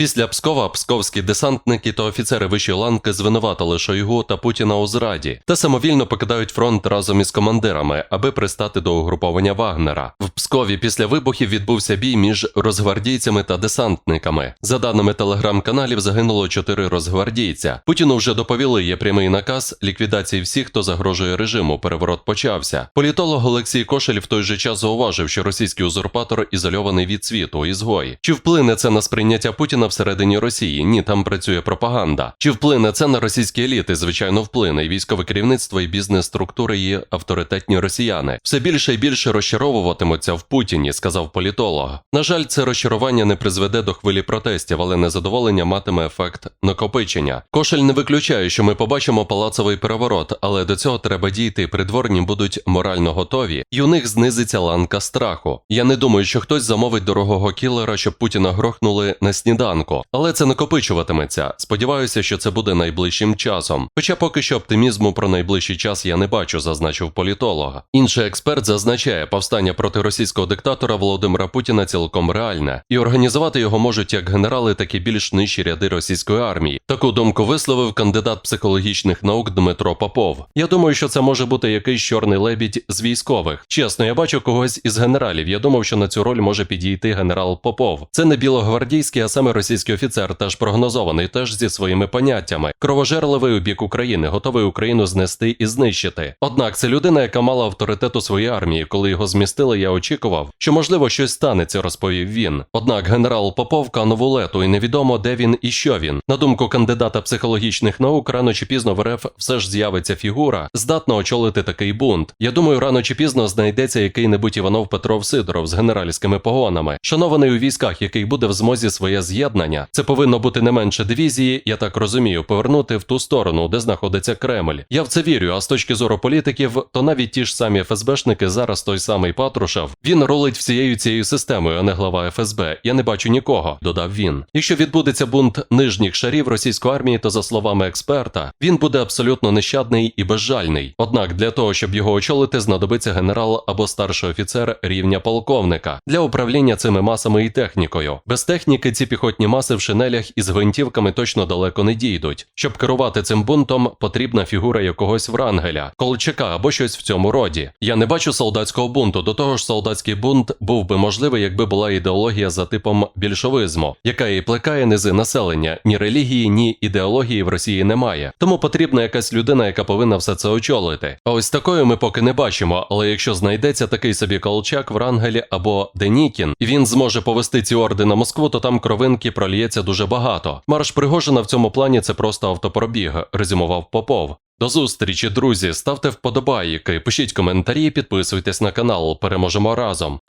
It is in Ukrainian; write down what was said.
Після Пскова псковські десантники та офіцери вищої ланки звинуватили Шойгу та Путіна у зраді та самовільно покидають фронт разом із командирами, аби пристати до угруповання Вагнера. В Пскові після вибухів відбувся бій між розгвардійцями та десантниками. За даними телеграм-каналів, загинуло чотири розгвардійця. Путіну вже доповіли, є прямий наказ ліквідації всіх, хто загрожує режиму. Переворот почався. Політолог Олексій Кошель в той же час зауважив, що російський узурпатор ізольований від світу, ізгой. Чи вплине це на сприйняття Путіна всередині Росії? Ні, там працює пропаганда. Чи вплине це на російські еліти? Звичайно, вплине і військове керівництво і бізнес-структури є авторитетні росіяни. Все більше і більше розчаровуватимуться в Путіні, сказав політолог. На жаль, це розчарування не призведе до хвилі протестів, але незадоволення матиме ефект накопичення. Кошель не виключає, що ми побачимо палацовий переворот, але до цього треба дійти. Придворні будуть морально готові, і у них знизиться ланка страху. Я не думаю, що хтось замовить дорогого кілера, щоб Путіна грохнули на сніданку, але це накопичуватиметься. Сподіваюся, що це буде найближчим часом. Хоча поки що оптимізму про найближчий час я не бачу, зазначив політолог. Інший експерт зазначає, повстання проти російського диктатора Володимира Путіна цілком реальне, і організувати його можуть як генерали, так і більш нижчі ряди російської армії. Таку думку висловив кандидат психологічних наук Дмитро Попов. Я думаю, що це може бути якийсь чорний лебідь з військових. Чесно, я бачу когось із генералів. Я думав, що на цю роль може підійти генерал Попов. Це не білогвардійський, а саме російський офіцер, теж прогнозований, теж зі своїми поняттями. Кровожерливий у бік України, готовий Україну знести і знищити. Однак це людина, яка мала авторитет у своїй армії. Коли його змістили, я очікував, що можливо щось станеться, розповів він. Однак генерал Попов канув у лету, і невідомо, де він і що він. На думку кандидата психологічних наук, рано чи пізно в РФ все ж з'явиться фігура, здатна очолити такий бунт. Я думаю, рано чи пізно знайдеться який-небудь Іванов Петров Сидоров з генеральськими погонами, шанований у військах, який буде в змозі своє з'єднання. Це повинно бути не менше дивізії, я так розумію, повернути в ту сторону, де знаходиться Кремль. Я в це вірю. А з точки зору політиків, то навіть ті ж самі ФСБшники, зараз той самий Патрушев, він ролить всією цією системою, а не глава ФСБ. Я не бачу нікого, додав він. Якщо відбудеться бунт нижніх шарів російської армії, то за словами експерта, він буде абсолютно нещадний і безжальний. Однак для того, щоб його очолити, знадобиться генерал або старший офіцер рівня полковника для управління цими масами і технікою. Без техніки ці піхотні маси в шинелях із гвинтівками точно далеко не дійдуть. Щоб керувати цим бунтом, потрібна фігура якогось врангеля, колчака або щось в цьому роді. Я не бачу солдатського бунту. До того ж, солдатський бунт був би можливий, якби була ідеологія за типом більшовизму, яка і плекає низи населення. Ні релігії, ні ідеології в Росії немає. Тому потрібна якась людина, яка повинна все це очолити. А ось такої ми поки не бачимо. Але якщо знайдеться такий собі колчак, Врангель або Денікін, і він зможе повести ці орди на Москву, то там кровинки проліється дуже багато. Марш Пригожина в цьому плані це просто автопробіг, резюмував Попов. До зустрічі, друзі. Ставте вподобайки, пишіть коментарі, підписуйтесь на канал. Переможемо разом.